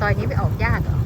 ซอยนี้เหรอซอยนี้ไปออกยากเหรอ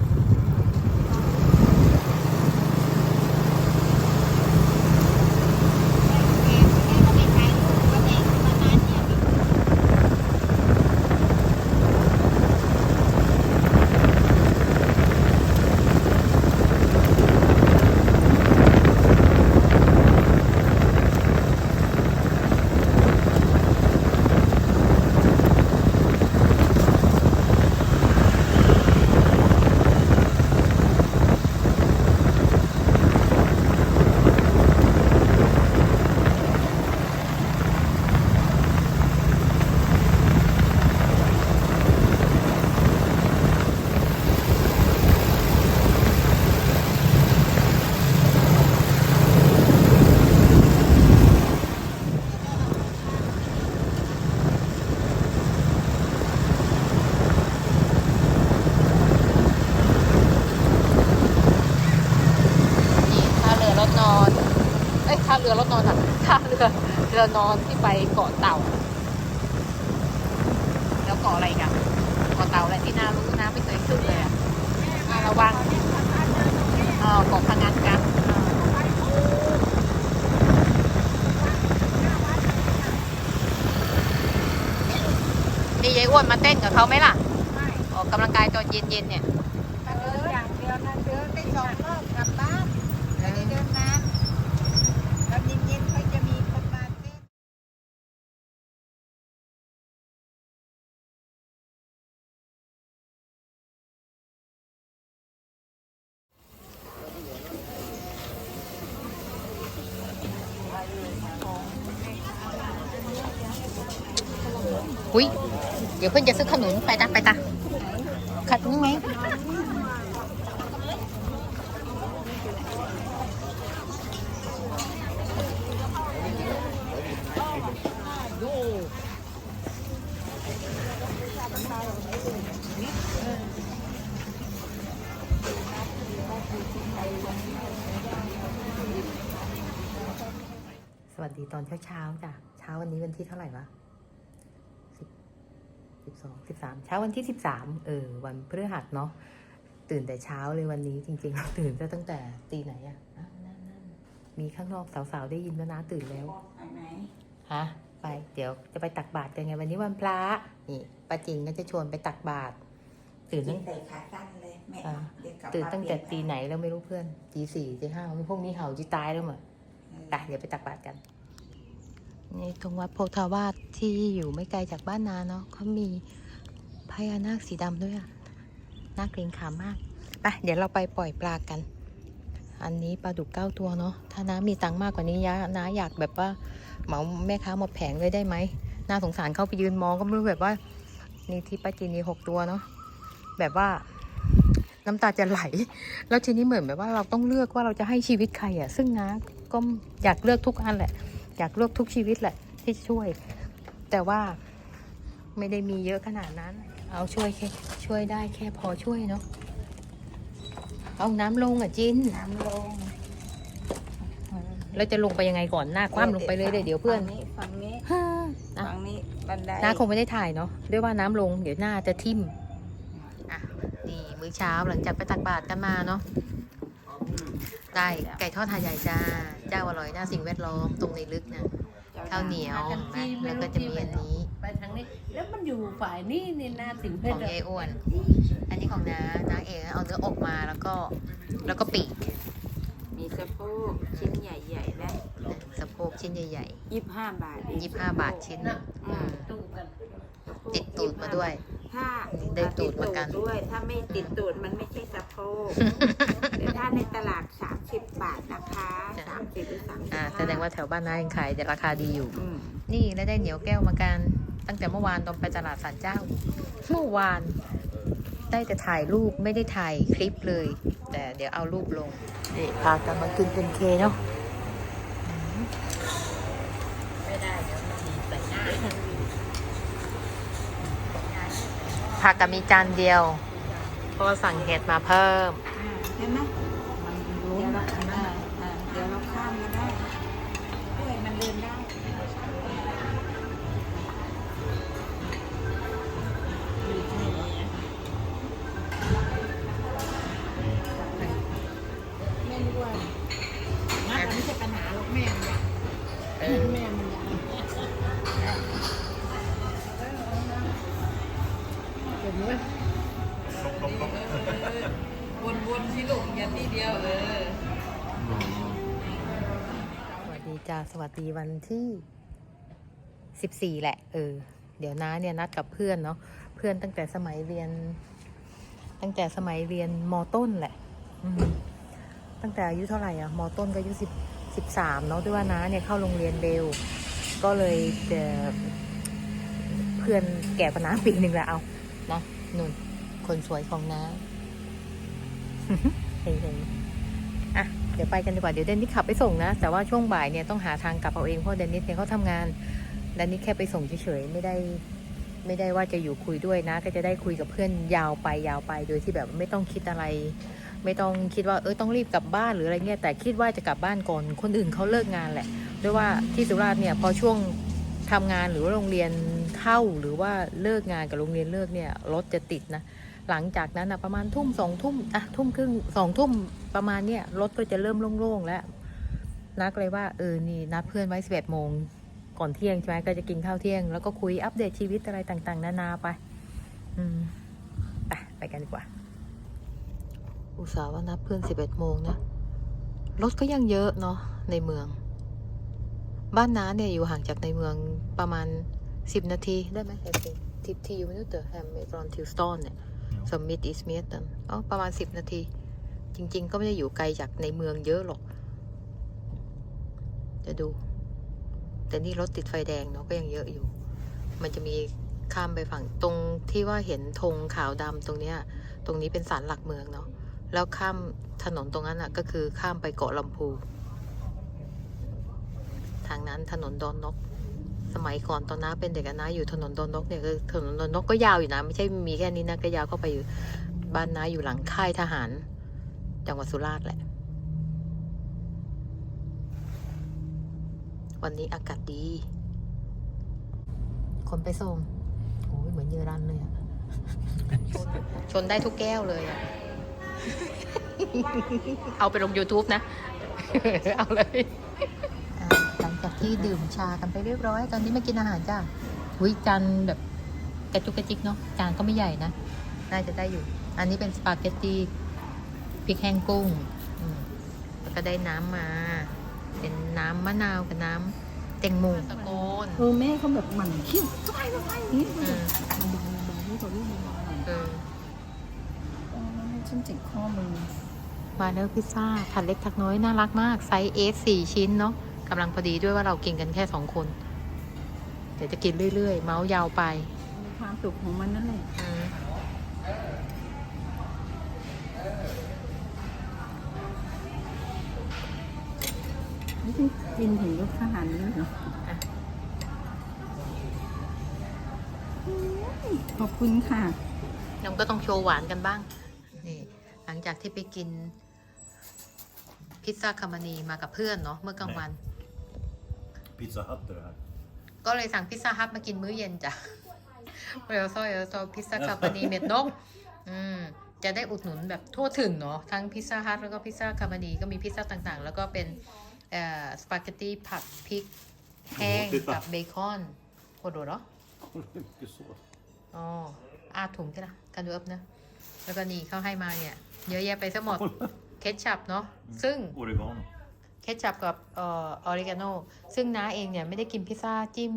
นี่ท่าเรือรถนอน เอ้ย ท่าเรือรถนอนอะท่าเรือเรือนอนที่ไปเกาะเต่า แล้วเกาะอะไรกันเกาะเต่าอะไรที่น่ารู้นะไม่เคยขึ้นเลยอะระวังเออเกาะพังงานกันนี่ยายอ้วนมาเต้นกับเขาไหมล่ะออกกำลังกายตอนเย็นๆเนี่ย เดินอย่างเดียวนะเดินได้สองรอบกลับบ้านไม่ได้เดินนานตอนเย็นๆเขาจะมีคนมาเต้น อุ้ยเดี๋ยวเพื่อนจะซื้อขนุนไปตาไปตาขัดนี่ไหมสวัสดีตอนเช้าเช้าๆจ้ะเช้าวันนี้วันที่เท่าไหร่วะ สิบสองสิบสามเช้าวันที่สิบสามเออ วันพฤหัสเนาะตื่นแต่เช้าเลยวันนี้จริงๆ ตื่นตั้งแต่ตีไหนอะอะนั่นนั่นมีข้างนอกสาวๆได้ยินว่าน้าตื่นแล้วไปไหนฮะไป เดี๋ยวจะไปตักบาตรกันไงวันนี้วันพระนี่ป้าจิงก็จะชวนไปตักบาตรตื่นกิตั้นงใส่ขาสั้นเลยแม่อ่าเดี๋ยวกลับตื่นมาตั้งแต่เปตีลี่ยนไหนแล้วไม่รู้เพื่อนตีสี่ตีห้าพวกนี้เห่าจีตายแล้วมั้งไปเดี๋ยวไปตักบาตรกัน ในตรงวัดโพธาวาสที่อยู่ไม่ไกลจากบ้านนาเนาะเขามีพญานาคสีดำด้วยอะน่าเกรงขามมากไปเดี๋ยวเราไปปล่อยปลากัน อันนี้ปลาดุกเก้าตัวเนาะถ้าน้ามีตังค์มากกว่านี้ยะน้าอยากแบบว่าเหมาแม่ค้าหมดแผงเลยได้ไหมน่าสงสารเข้าไปยืนมองก็ไม่รู้แบบว่า นี่ที่ป้าจีนีหกตัวเนาะแบบว่าน้ำตาจะไหล แล้วทีนี้เหมือนแบบว่าเราต้องเลือกว่าเราจะให้ชีวิตใครอะซึ่งน้าก็อยากเลือกทุกอันแหละ อยากเลือกทุกชีวิตแหละที่จะช่วย แต่ว่าไม่ได้มีเยอะขนาดนั้น เอาช่วยแค่ช่วยได้แค่พอช่วยเนาะเอาน้ำลงอะจินน้ำลงแล้วจะลงไปยังไงก่อนหน้าคว่ำลงไปเลยเดี๋ยวเพื่อนฝั่งนี้ฝั่งนี้ฮ่าอะฝั่งนี้บันไดน้าคงไม่ได้ถ่ายเนาะด้วยว่าน้ำลงเดี๋ยวหน้าจะทิ่มอะนี่มื้อเช้าหลังจากไปตักบาตรกันมาเนาะ ได้ไก่ทอดหาดใหญ่จ้า เจ้าอร่อยหน้าสิ่งแวดล้อมตรงในลึกนะข้าวเหนียวเห็นไหมแล้วก็จะมีอันนี้ไปทางนี้ แล้วมันอยู่ฝ่ายนี้นี่นาสิงเพขชองรยายอ้วนอันนี้ของน้าน้าเองเอาเนื้ออกมาแล้วก็แล้วก็ปีก มีสะโพกชิ้นใหญ่ๆและสะโพกชิ้นใหญ่ยี่สิบห้าบาทเองๆยี่ห้าบาทชิ้นหนึ่งอืมตู้กันสะโพกติดตูดมาด้วย ถ้าได้ตูดเหมือนกันติด้วย ถ้าไม่ติดตูดมันไม่ใช่สะโพกแต่ถ้าในตลาดสามสิบบาทนะคะสามสิบหรือสามสิบอ่าแสดงว่าแถวบ้านน้ายังขายแต่ราคาดีอยู่อืมนี่แล้วได้เหนียวแก้วมากัน ตั้งแต่เมื่อวานตอนไปตลาดสันเจ้า เมื่อวานได้แต่ถ่ายรูปไม่ได้ถ่ายคลิปเลย แต่เดี๋ยวเอารูปลงนี่พากันมากินเป็นเคเนาะ ผักก็มีจานเดียวเพราะว่าสั่งเห็ดมาเพิ่ม ใช่ไหมเดี๋ยวเราอ่าอ่เดี๋ยวเราข้ามก็ได้เอ้ยมันเดินได้ไม่รู้ว่านะมัไม่ใช่ปัญหาหรอกแม่มันอยแม่ ที่ยวเออสวัสดีจ้าสวัสดีวันที่สิบสี่แหละ เออ เดี๋ยวน้าเนี่ยนัดกับเพื่อนเนาะเพื่อนตั้งแต่สมัยเรียน ตั้งแต่สมัยเรียนมต้นแหละตั้งแต่อายุเท่าไหร่อะมต้นก็อายุสิบสิบสามเนาะด้วยว่าน้าเนี่ยเข้าโรงเรียนเร็วก็เลยเเพื่อนแก่กว่าน้าปีหนึ่งแหละเอานะนุ่นคนสวยของน้า เฮ้ยๆอะเดี๋ยวไปกันดีกว่าเดี๋ยวเดนนิสขับไปส่งนะ แต่ว่าช่วงบ่ายเนี่ยต้องหาทางกลับเอาเองเพราะเดนนิสเนี่ยเขาทำงานเดนนิสแค่ไปส่งเฉยๆไม่ได้ไม่ได้ว่าจะอยู่คุยด้วยนะ ก็จะได้คุยกับเพื่อนยาวไปยาวไป โดยที่แบบไม่ต้องคิดอะไร ไม่ต้องคิดว่าเออต้องรีบกลับบ้านหรืออะไรเงี้ยแต่คิดว่าจะกลับบ้านก่อนคนอื่นเขาเลิกงานแหละด้วยว่าที่สุราษฎร์เนี่ยพอช่วงทำงานหรือว่าโรงเรียนเข้าหรือว่าเลิกงานกับโรงเรียนเลิกเนี่ยรถจะติดนะ หลังจากนั้นนะประมาณทุ่มสองทุ่มอะทุ่มครึ่งสองทุ่มประมาณเนี้ยรถก็จะเริ่มโล่งๆแล้วนักเลยว่าเออนี่นัดเพื่อนไว้สิบเอ็ดโมงก่อนเที่ยงใช่ไหมก็จะกินข้าวเที่ยง แล้วก็คุยอัปเดตชีวิตอะไรต่างๆ นานาไป อืมไปไปกันดีกว่า อุตส่าห์ว่านัดเพื่อนสิบเอ็ดโมงนะรถก็ยังเยอะเนาะในเมือง บ้านน้าเนี่ยอยู่ห่างจากในเมืองประมาณสิบนาทีได้ไหมทิปที่ยูมินุเตอร์แฮมเมกรอนทิวสตอนเนี่ย สมิธอิสเมียตันอ๋อประมาณสิบนาที จริง ๆ ก็ไม่ได้อยู่ไกลจากในเมืองเยอะหรอก จะดู แต่นี่รถติดไฟแดงเนาะก็ยังเยอะอยู่ มันจะมีข้ามไปฝั่งตรงที่ว่าเห็นธงขาวดำตรงเนี้ย ตรงนี้เป็นศาลหลักเมืองเนาะแล้วข้ามถนนตรงนั้นอะ ก็คือข้ามไปเกาะลำพู ทางนั้นถนนดอนนก สมัยก่อนตอนน้าเป็นเด็กน้าอยู่ถนนดนนกเนี่ยคือถนนดนนกก็ยาวอยู่นะไม่ใช่มีแค่นี้นะก็ยาวเข้าไปอยู่บ้านน้าอยู่หลังค่ายทหาร จังหวัดสุราษฎร์แหละ วันนี้อากาศดี คนไปส่งโอ้ยเหมือนเยอรันเลยอะชนชนได้ทุกแก้วเลยอะเอาไปลง YouTube นะ เอาเลย จากที่ดื่มชากันไปเรียบร้อย ตอนนี้มากินอาหารจ้าหุยจานแบบกระจุกกระจิกเนาะจานก็ไม่ใหญ่นะ น่าจะได้อยู่ อันนี้เป็นสปาเกตตีพริกแห้งกุ้งอืมแล้วก็ได้น้ำมา เป็นน้ำมะนาวกับน้ำเต็งโมตะโกนเออแม่เขาแบบหมั่นคิ้วทำไมทำไมอย่างนี้อืมเบาๆเบาๆนี่ตัวนี้เบาๆหน่อยเออโอ้ยฉันเจ็บข้อมือมาเนอร์พิซซ่าถัดเล็กถัดน้อยน่ารักมาก ไซส์เอสสี่ชิ้นเนาะ กำลังพอดีด้วยว่าเรากินกันแค่สองคน เดี๋ยวจะกินเรื่อยๆ เมาส์ยาวไปมีความสุขของมันนั่นแหละอืมไม่ต้องกินถึงยกขนาดนี้เหรอขอบคุณค่ะน้องก็ต้องโชว์หวานกันบ้าง นี่ หลังจากที่ไปกินพิซซ่าคามานีมากับเพื่อนเนาะเมื่อกลางวัน Pizza Hut är det här. ก็เลยสั่งพิซซ่าฮัทมากินมื้อเย็นจ้ะเรลซอยเรลซอยพิซซ่าคามานีเม็ดนก อืมจะได้อุดหนุนแบบทั่วถึงเนาะทั้งพิซซ่าฮัทแล้วก็พิซซ่าคามานีก็มีพิซซ่าต่างๆ แล้วก็เป็นเอ่อสปาเกตตี้ผัดพริกแห้งกับเบคอนโคโดเหรอ Mycket så. อ๋ออาถุงใช่ไหมกันดูอัพนะ แล้วก็นี่เขาให้มาเนี่ย เยอะแยะไปซะหมด เคชชัพเนาะซึ่ง Oregano. เคชัพกับเอ่อออริกาโนซึ่งน้าเองเนี่ยไม่ได้กินพิซซ่าจิ้ม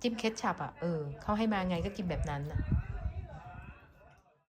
จิ้มเคชชัพอะเออเขาให้มาไงก็กินแบบนั้นอะ